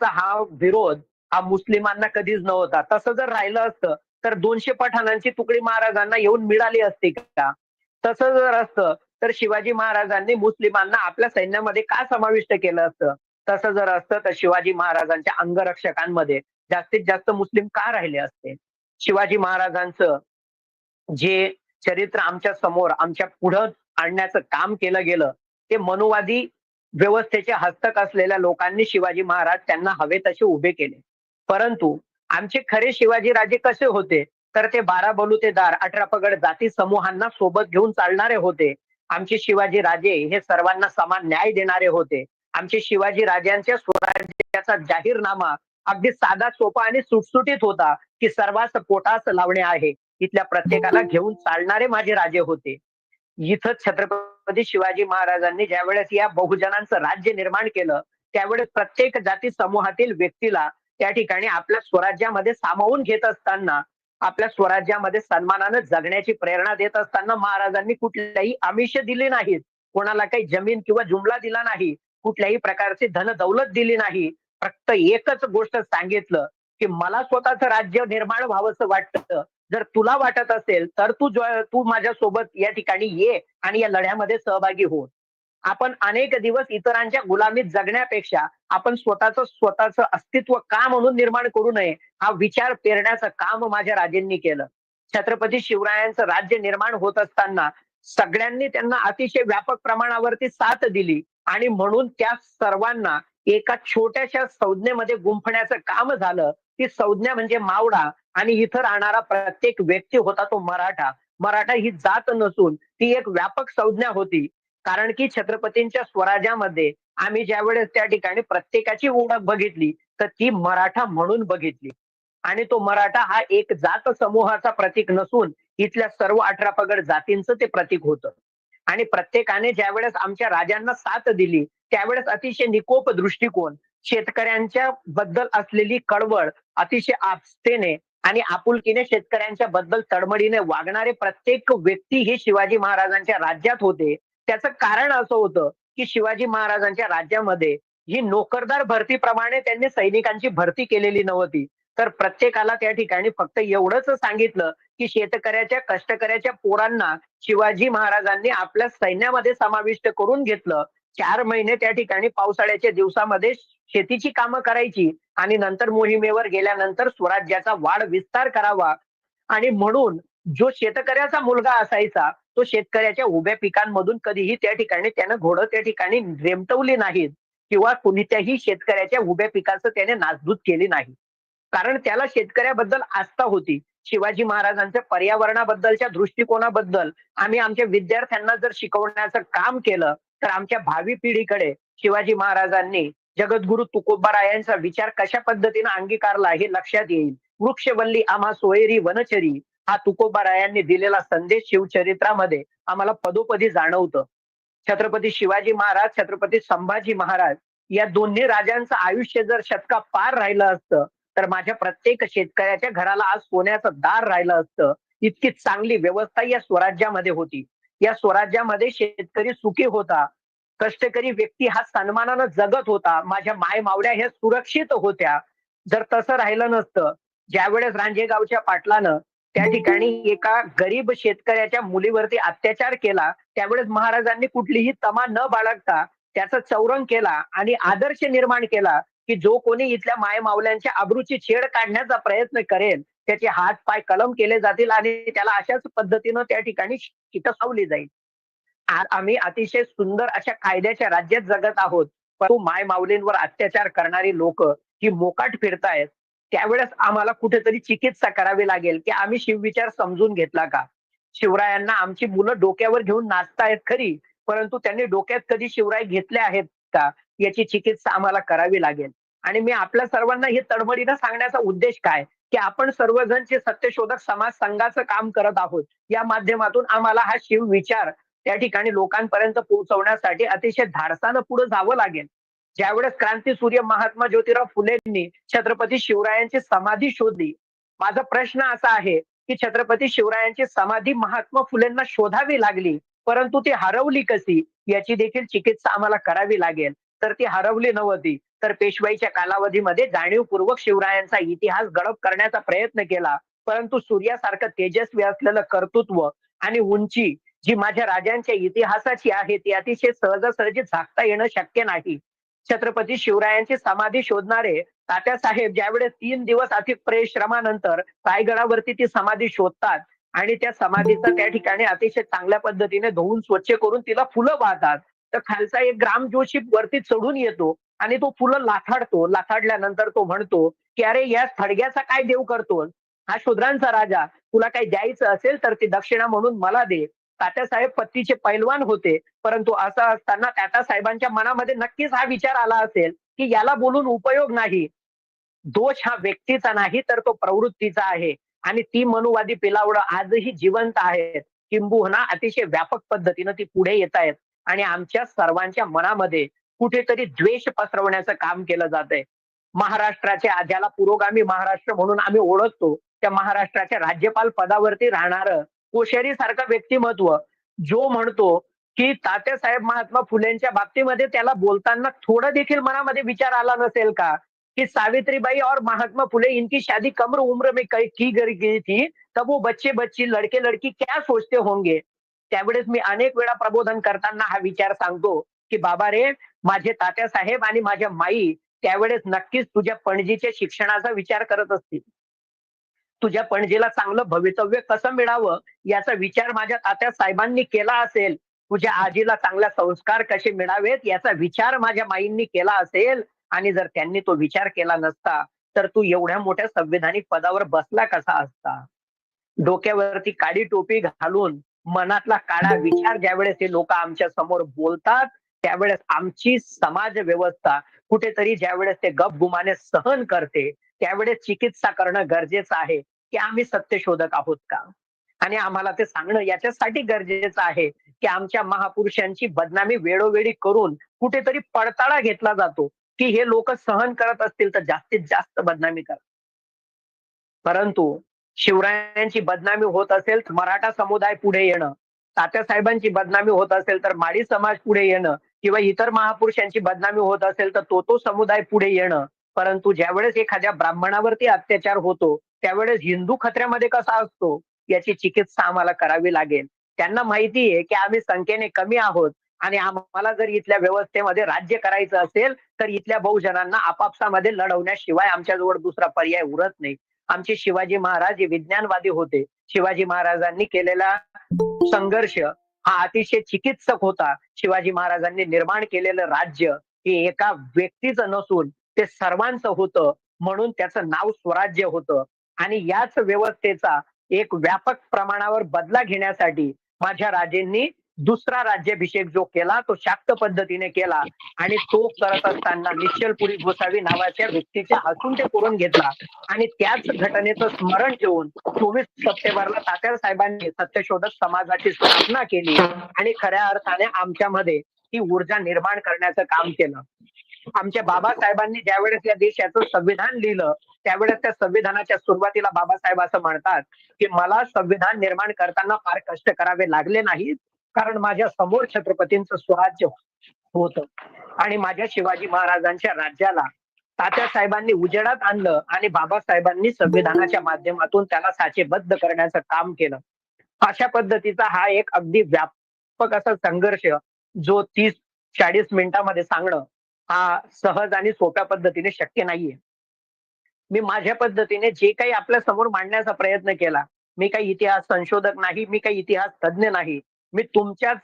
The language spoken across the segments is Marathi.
त्यांचा हा विरोध हा मुस्लिमांना कधीच नव्हता. तसं जर राहिलं असतं तर दोनशे पठाणांची तुकडी महाराजांना येऊन मिळाली असती का? तसं जर असतं तर शिवाजी महाराजांनी मुस्लिमांना आपल्या सैन्यामध्ये का समाविष्ट केलं असतं? तसं जर असतं तर शिवाजी महाराजांच्या अंगरक्षकांमध्ये जास्तीत जास्त मुस्लिम का राहिले असते? शिवाजी महाराजांचं जे चरित्र आमच्यासमोर आमच्या पुढं आणण्याचं काम केलं गेलं ते मनुवादी व्यवस्थेचे हस्तक असलेल्या लोकांनी शिवाजी महाराज त्यांना हवे तसे उभे केले. परंतु आमचे खरे शिवाजी राजे कसे होते? तर ते बारा बलुतेदार अठरा पगड जाती समूहांना सोबत घेऊन चालणारे होते. आमचे शिवाजी राजे हे सर्वांना समान न्याय देणारे होते. आमचे शिवाजी राजांच्या स्वराज्याचा जाहीरनामा अगदी साधा सोपा आणि सुटसुटीत होता की सर्वांस पोटास लावणे आहे. इथल्या प्रत्येकाला घेऊन चालणारे माझे राजे होते. इथं छत्रपती शिवाजी महाराजांनी ज्यावेळेस या बहुजनांचं राज्य निर्माण केलं त्यावेळेस प्रत्येक जाती समूहातील व्यक्तीला त्या ठिकाणी आपल्या स्वराज्यामध्ये सामावून घेत असताना आपल्या स्वराज्यामध्ये सन्मानानं जगण्याची प्रेरणा देत असताना महाराजांनी कुठल्याही आमिष दिली नाहीत. कोणाला काही जमीन किंवा जुमला दिला नाही कुठल्याही प्रकारची धन दौलत दिली नाही. फक्त एकच गोष्ट सांगितलं की मला स्वतःचं राज्य निर्माण व्हावंसं वाटतं. जर तुला वाटत असेल तर तू जो- तू माझ्या सोबत या ठिकाणी ये आणि या लढ्यामध्ये सहभागी हो. आपण अनेक दिवस इतरांच्या गुलामीत जगण्यापेक्षा आपण स्वतःच स्वतःच अस्तित्व का म्हणून निर्माण करू नये हा विचार पेरण्याचं काम माझ्या राजेंनी केलं. छत्रपती शिवरायांचं राज्य निर्माण होत असताना सगळ्यांनी त्यांना अतिशय व्यापक प्रमाणावरती साथ दिली आणि म्हणून त्या सर्वांना एका छोट्याशा संज्ञेमध्ये गुंफण्याचं काम झालं. ती संज्ञा म्हणजे मावडा आणि इथं राहणारा प्रत्येक व्यक्ती होता तो मराठा. मराठा ही जात नसून ती एक व्यापक संज्ञा होती. कारण की छत्रपतींच्या स्वराज्यामध्ये आम्ही ज्यावेळेस त्या ठिकाणी प्रत्येकाची ओळख बघितली तर ती मराठा म्हणून बघितली. आणि तो मराठा हा एक जात समूहाचा प्रतीक नसून इथल्या सर्व अठरा पगड जातींचं ते प्रतीक होतं. आणि प्रत्येकाने ज्यावेळेस आमच्या राजांना साथ दिली त्यावेळेस अतिशय निकोप दृष्टिकोन शेतकऱ्यांच्या बद्दल असलेली कळवळ अतिशय आपस्तेने आणि आपुलकीने शेतकऱ्यांच्या बद्दल तडमडीने वागणारे प्रत्येक व्यक्ती हे शिवाजी महाराजांच्या राज्यात होते. त्याचं कारण असं होतं की शिवाजी महाराजांच्या राज्यामध्ये ही नोकरदार भरतीप्रमाणे त्यांनी सैनिकांची भरती केलेली नव्हती. तर प्रत्येकाला त्या ठिकाणी फक्त एवढंच सांगितलं की शेतकऱ्याच्या कष्टकऱ्याच्या पोरांना शिवाजी महाराजांनी आपल्या सैन्यामध्ये समाविष्ट करून घेतलं. चार महिने त्या ठिकाणी पावसाळ्याच्या दिवसामध्ये शेतीची कामं करायची. आणि नंतर मोहिमेवर गेल्यानंतर स्वराज्याचा वाढ विस्तार करावा. आणि म्हणून जो शेतकऱ्याचा मुलगा असायचा तो शेतकऱ्याच्या उभ्या पिकांमधून कधीही त्या ठिकाणी त्यानं घोडं त्या ठिकाणी रेमटवली नाहीत किंवा कोणत्याही शेतकऱ्याच्या उभ्या पिकाचं त्याने नासधूत केली नाही. कारण त्याला शेतकऱ्याबद्दल आस्था होती. शिवाजी महाराजांच्या पर्यावरणाबद्दलच्या दृष्टिकोनाबद्दल आम्ही आमच्या विद्यार्थ्यांना जर शिकवण्याचं काम केलं तर आमच्या भावी पिढीकडे शिवाजी महाराजांनी जगद्गुरु तुकोबारायांचा विचार कशा पद्धतीने अंगीकारला हे लक्षात येईल? वृक्षवल्ली आम्हा सोयरी वनचरी हा तुकोबारायांनी दिलेला संदेश शिवचरित्रामध्ये आम्हाला पदोपदी जाणवतं. छत्रपती शिवाजी महाराज छत्रपती संभाजी महाराज या दोन्ही राजांचं आयुष्य जर शतका पार राहिलं असतं तर माझ्या प्रत्येक शेतकऱ्याच्या घराला आज सोन्याचं दार राहिलं असतं. इतकी चांगली व्यवस्था या स्वराज्यामध्ये होती. या स्वराज्यामध्ये शेतकरी सुखी होता. कष्टकरी व्यक्ती हा सन्मानानं जगत होता माझ्या माय मावड्या ह्या सुरक्षित होत्या जर तसं राहिलं नसतं ज्यावेळेस रांजेगावच्या पाटलानं त्या ठिकाणी एका गरीब शेतकऱ्याच्या मुलीवरती अत्याचार केला त्यावेळेस महाराजांनी कुठलीही तमा न बाळगता त्याचा चौरंग केला आणि आदर्श निर्माण केला की जो कोणी इथल्या माय मावल्यांच्या अब्रूची छेड काढण्याचा प्रयत्न करेल त्याचे हात पाय कलम केले जातील आणि त्याला अशाच पद्धतीनं त्या ठिकाणी शिकसावली जाईल आम्ही अतिशय सुंदर अशा कायद्याच्या राज्यात जगत आहोत. परंतु माय माऊलींवर अत्याचार करणारी लोक ही मोकाट फिरतायत त्यावेळेस आम्हाला कुठेतरी चिकित्सा करावी लागेल की आम्ही शिवविचार समजून घेतला का? शिवरायांना आमची मुलं डोक्यावर घेऊन नाचतायत खरी परंतु त्यांनी डोक्यात कधी शिवराय घेतले आहेत का? याची चिकित्सा आम्हाला करावी लागेल. आणि मी आपल्या सर्वांना हे तडमडीनं सांगण्याचा उद्देश काय? की आपण सर्वजणचे सत्यशोधक समाज संघाचं काम करत आहोत. या माध्यमातून आम्हाला हा शिव विचार त्या ठिकाणी लोकांपर्यंत पोहोचवण्यासाठी अतिशय धाडसानं पुढे जावं लागेल. ज्यावेळेस क्रांती सूर्य महात्मा ज्योतिराव फुलेंनी छत्रपती शिवरायांची समाधी शोधली. माझा प्रश्न असा आहे की छत्रपती शिवरायांची समाधी महात्मा फुलेंना शोधावी लागली परंतु ती हरवली कशी? याची देखील चिकित्सा आम्हाला करावी लागेल. तर ती हरवली नव्हती. तर पेशवाईच्या कालावधीमध्ये जाणीवपूर्वक शिवरायांचा इतिहास गडप करण्याचा प्रयत्न केला. परंतु सूर्यासारखं तेजस्वी असलेलं कर्तृत्व आणि उंची जी माझ्या राजांच्या इतिहासाची आहे ती अतिशय सहजासहजी झाकता येणं शक्य नाही. छत्रपती शिवरायांची समाधी शोधणारे तात्यासाहेब ज्यावेळेस तीन दिवस अधिक परिश्रमानंतर रायगडावरती ती समाधी शोधतात आणि त्या समाधीचा त्या ठिकाणी अतिशय चांगल्या पद्धतीने धुवून स्वच्छ करून तिला फुलं वाहतात तर खालचा एक ग्राम जोशी वरती चढून येतो आणि तो फुलं लाथाडतो. लाथाडल्यानंतर तो म्हणतो की अरे या थडग्याचा काय देव करतो हा शूद्रांचा राजा तुला काही द्यायचं असेल तर ती दक्षिणा म्हणून मला दे. तात्यासाहेब पत्तीचे पैलवान होते. परंतु असं असताना तात्यासाहेबांच्या मनामध्ये नक्कीच हा विचार आला असेल की याला बोलून उपयोग नाही. दोष हा व्यक्तीचा नाही तर तो प्रवृत्तीचा आहे. आणि ती मनुवादी पिलावडं आजही जिवंत आहेत. किंबहुना अतिशय व्यापक पद्धतीनं ती पुढे येत आहेत. आणि आमच्या सर्वांच्या मनामध्ये कुठेतरी द्वेष पसरवण्याचं काम केलं जात आहे महाराष्ट्राच्या ज्याला पुरोगामी महाराष्ट्र म्हणून आम्ही ओळखतो. त्या महाराष्ट्राच्या राज्यपाल पदावरती राहणार कोश्यारी सारखा व्यक्तिमत्व. जो म्हणतो की तात्यासाहेब महात्मा फुलेंच्या बाबतीमध्ये त्याला बोलताना थोडं देखील मनामध्ये विचार आला नसेल का? कि सावित्रीबाई और महात्मा फुले इनकी शादी कम उम्र में की गई थी तब वो बच्चे बच्ची लड़के लड़की क्या सोचते होंगे? त्यावेळेस मी अनेक वेळा प्रबोधन करताना हा विचार सांगतो की बाबा रे माझे तात्यासाहेब आणि माझ्या माई त्यावेळेस नक्कीच तुझ्या पणजीच्या शिक्षणाचा विचार करत असतील. तुझ्या पणजीला चांगलं भवितव्य कसं मिळावं याचा विचार माझ्या तात्या साहेबांनी केला असेल. तुझ्या आजीला चांगला संस्कार कसे मिळावेत याचा विचार माझ्या माईंनी केला असेल. आणि जर त्यांनी तो विचार केला नसता तर तू एवढ्या मोठ्या संविधानिक पदावर बसला कसा असता? डोक्यावरती काळी टोपी घालून मनातला काळा विचार ज्यावेळेस हे लोक आमच्यासमोर बोलतात त्यावेळेस आमची समाज व्यवस्था कुठेतरी ज्यावेळेस ते गपगुमाने सहन करते त्यावेळेस चिकित्सा करणं गरजेचं आहे की आम्ही सत्यशोधक आहोत का? आणि आम्हाला ते सांगणं याच्यासाठी गरजेचं आहे की आमच्या महापुरुषांची बदनामी वेळोवेळी करून कुठेतरी पडताळा घेतला जातो की हे लोक सहन करत असतील तर जास्तीत जास्त बदनामी करा. परंतु शिवरायांची बदनामी होत असेल तर मराठा समुदाय पुढे येणं तात्यासाहेबांची बदनामी होत असेल तर माडी समाज पुढे येणं किंवा इतर महापुरुषांची बदनामी होत असेल तर तो तो समुदाय पुढे येणं परंतु ज्यावेळेस एखाद्या ब्राह्मणावरती अत्याचार होतो त्यावेळेस हिंदू खत्र्यामध्ये कसा असतो? याची चिकित्सा आम्हाला करावी लागेल. त्यांना माहिती आहे की आम्ही संख्येने कमी आहोत आणि आम्हाला जर इथल्या व्यवस्थेमध्ये राज्य करायचं असेल तर इथल्या बहुजनांना आपापसामध्ये लढवण्याशिवाय आमच्याजवळ दुसरा पर्याय उरत नाही. आमचे शिवाजी महाराज हे विज्ञानवादी होते. शिवाजी महाराजांनी केलेला संघर्ष हा अतिशय चिकित्सक होता. शिवाजी महाराजांनी निर्माण केलेलं राज्य हे एका व्यक्तीचं नसून ते सर्वांचं होतं म्हणून त्याचं नाव स्वराज्य होतं. आणि याच व्यवस्थेचा एक व्यापक प्रमाणावर बदला घेण्यासाठी माझ्या राजेंनी दुसरा राज्याभिषेक जो केला तो शाक्त पद्धतीने केला आणि तो करत असताना निश्चलपुरी गोसावी नावाच्या व्यक्तीचे हसून ते करून घेतला. आणि त्याच घटनेचं स्मरण ठेवून चोवीस सप्टेंबरला तात्या साहेबांनी सत्यशोधक समाजाची स्थापना केली आणि खऱ्या अर्थाने आमच्यामध्ये ही ऊर्जा निर्माण करण्याचं काम केलं. आमच्या बाबासाहेबांनी ज्यावेळेस या देशाचं संविधान लिहिलं त्यावेळेस त्या संविधानाच्या सुरुवातीला बाबासाहेब असं म्हणतात की मला संविधान निर्माण करताना फार कष्ट करावे लागले नाहीत कारण माझ्यासमोर छत्रपतींचं स्वराज्य होत. आणि माझ्या शिवाजी महाराजांच्या राज्याला तात्यासाहेबांनी उजेडात आणलं आणि बाबासाहेबांनी संविधानाच्या माध्यमातून त्याला साचेबद्ध करण्याचं काम केलं. अशा पद्धतीचा हा एक अगदी व्यापक असा संघर्ष जो तीस चाळीस मिनिटांमध्ये सांगणं हा सहज आणि सोप्या पद्धतीने शक्य नाहीये. मी माझ्या पद्धतीने जे काही आपल्यासमोर मांडण्याचा प्रयत्न केला मी काही इतिहास संशोधक नाही मी काही इतिहास तज्ज्ञ नाही मी तुमच्याच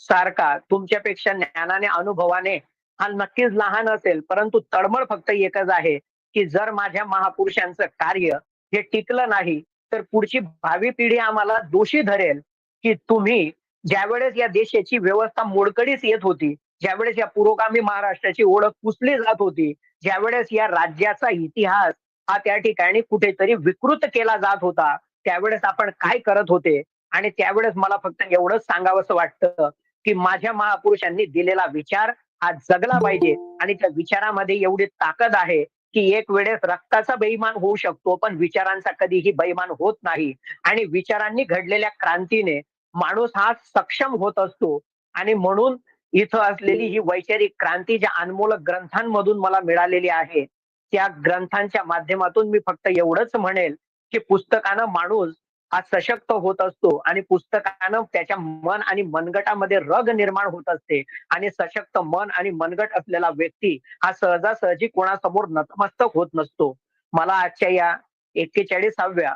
सारखा तुमच्यापेक्षा ज्ञानाने अनुभवाने हा नक्कीच लहान असेल परंतु तळमळ फक्त एकच आहे की जर माझ्या महापुरुषांचं कार्य हे टिकलं नाही तर पुढची भावी पिढी आम्हाला दोषी धरेल की तुम्ही ज्यावेळेस या देशाची व्यवस्था मोडकडीच येत होती ज्यावेळेस या पुरोगामी महाराष्ट्राची ओळख पुसली जात होती ज्यावेळेस या राज्याचा इतिहास हा त्या ठिकाणी कुठेतरी विकृत केला जात होता त्यावेळेस आपण काय करत होते? आणि त्यावेळेस मला फक्त एवढंच सांगावंसं वाटतं की माझ्या महापुरुषांनी दिलेला विचार हा जगला पाहिजे. आणि त्या विचारामध्ये एवढी ताकद आहे की एक वेळेस रक्ताचा बेईमान होऊ शकतो पण विचारांचा कधीही बेईमान होत नाही. आणि विचारांनी घडलेल्या क्रांतीने माणूस हा सक्षम होत असतो. आणि म्हणून इथं असलेली ही वैचारिक क्रांती ज्या अनमोल ग्रंथांमधून मला मिळालेली आहे त्या ग्रंथांच्या माध्यमातून मी फक्त एवढंच म्हणेल की पुस्तकानं माणूस हा सशक्त होत असतो आणि पुस्तकानं त्याच्या मन आणि मनगटामध्ये रग निर्माण होत असते आणि सशक्त मन आणि मनगट असलेला व्यक्ती हा सहजासहजी कोणासमोर नतमस्तक होत नसतो. मला आजच्या या एक्केचाळीसाव्या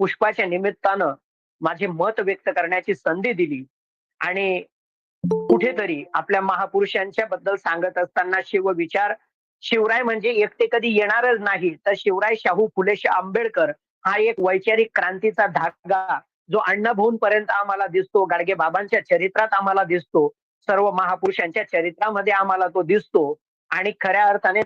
पुष्पाच्या निमित्तानं माझे मत व्यक्त करण्याची संधी दिली आणि कुठेतरी आपल्या महापुरुषांच्या बद्दल सांगत असताना शिव विचार शिवराय म्हणजे एकटे कधी येणारच नाही. तर शिवराय शाहू फुले आंबेडकर हा एक वैचारिक क्रांतीचा धागा जो अण्णाभाऊंपर्यंत आम्हाला दिसतो गाडगे बाबांच्या चरित्रात आम्हाला दिसतो सर्व महापुरुषांच्या चरित्रामध्ये आम्हाला तो दिसतो आणि खऱ्या अर्थाने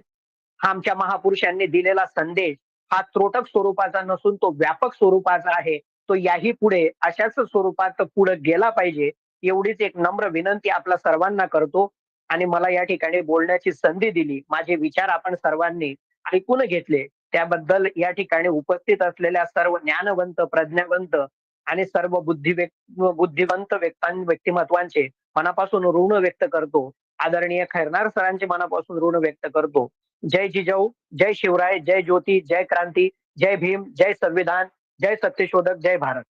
आमच्या महापुरुषांनी दिलेला संदेश हा त्रोटक स्वरूपाचा नसून तो व्यापक स्वरूपाचा आहे. तो याही पुढे अशाच स्वरूपात पुढे गेला पाहिजे. एवढीच एक नम्र विनंती आपल्या सर्वांना करतो. आणि मला या ठिकाणी बोलण्याची संधी दिली. माझे विचार आपण सर्वांनी ऐकून घेतले. त्याबद्दल या ठिकाणी उपस्थित असलेल्या सर्व ज्ञानवंत प्रज्ञावंत आणि सर्व बुद्धी बुद्धिवंत व्यक्तिमत्वांचे मनापासून ऋण व्यक्त करतो. आदरणीय खैरनार सरांचे मनापासून ऋण व्यक्त करतो. जय जिजाऊ जय शिवराय जय ज्योती जय क्रांती जय भीम जय संविधान जय सत्यशोधक जय भारत.